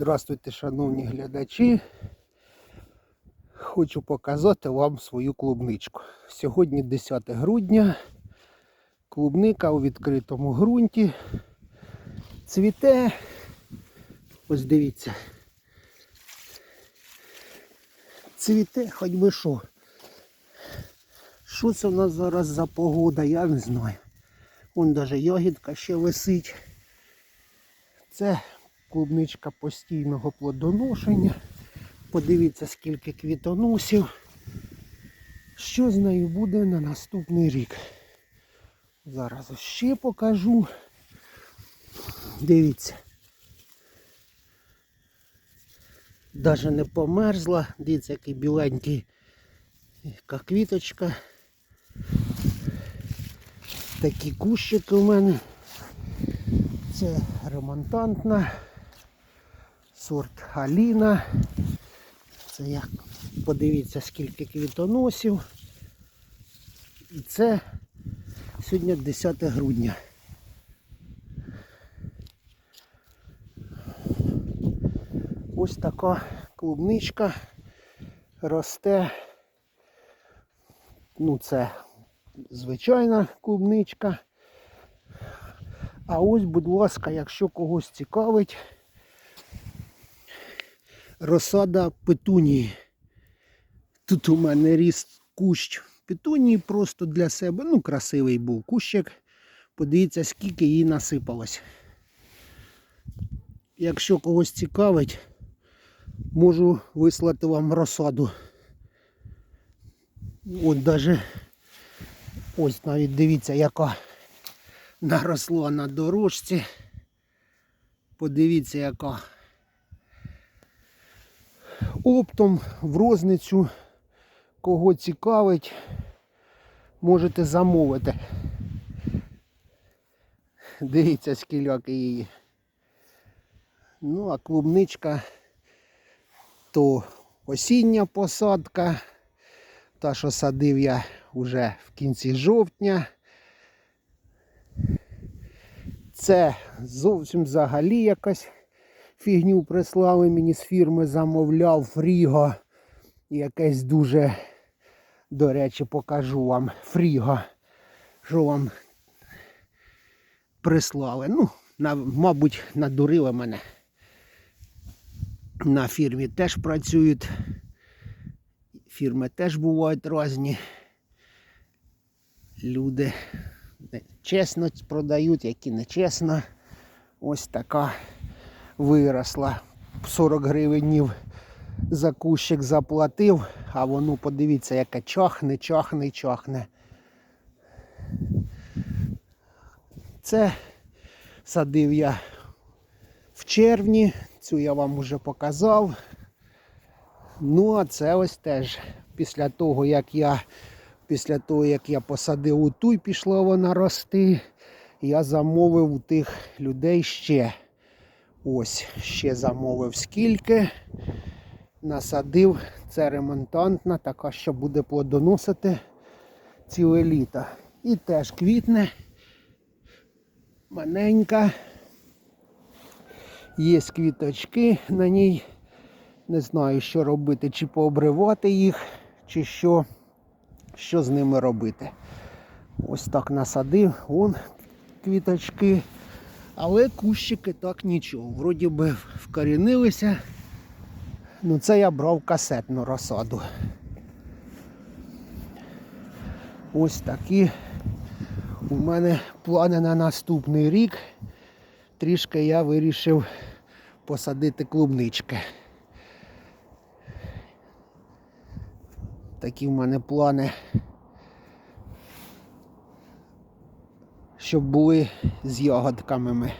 Здравствуйте, шановні глядачі. Хочу показати вам свою клубничку. Сьогодні 10 грудня. Клубника у відкритому ґрунті. Цвіте. Ось дивіться. Цвіте, хоч би що. Що це в нас зараз за погода, я не знаю. Вон навіть ягідка ще висить. Це клубничка постійного плодоношення. Подивіться, скільки квітоносів. Що з нею буде на наступний рік. Зараз ще покажу. Дивіться. Даже не померзла. Дивіться, який біленький яка квіточка. Такі кущики у мене. Це ремонтантна, сорт Аліна. Це як подивіться скільки квітоносів. І це сьогодні 10 грудня. Ось така клубничка росте. Ну це звичайна клубничка. А ось, будь ласка, якщо когось цікавить, розсада петунії. Тут у мене ріс кущ петунії просто для себе. Ну, красивий був кущик. Подивіться, скільки їй насипалось. Якщо когось цікавить, можу вислати вам розсаду. От даже ось навіть дивіться, яка наросло на дорожці. Подивіться, яка. Оптом в розницю, кого цікавить, можете замовити. Дивіться, скільки її. Ну, а клубничка то осіння посадка. Та, що садив я вже в кінці жовтня. Це зовсім взагалі якась фігню прислали мені з фірми, замовляв Фріго. Якесь дуже, до речі, покажу вам Фріго, що вам прислали. Ну, на, мабуть, надурили мене. На фірмі теж працюють. Фірми теж бувають різні. Люди чесно продають, які нечесно. Ось така виросла. 40 гривень за кущик заплатив, а воно подивіться, яке чахне, чахне, чахне. Це садив я в червні, цю я вам вже показав. Ну, а це ось теж після того, як я після того, як я посадив у ту і пішла вона рости, я замовив у тих людей ще. Ось, ще замовив скільки. Насадив, це ремонтантна, така, що буде плодоносити ціле літо. І теж квітне, маленька. Є квіточки на ній. Не знаю, що робити, чи пообривати їх, чи що, що з ними робити. Ось так насадив, вон квіточки. Але кущики так нічого. Вроді би вкорінилися. Ну це я брав касетну розсаду. Ось такі у мене плани на наступний рік. Трішки я вирішив посадити клубнички. Такі в мене плани, щоб були з ягодками ми.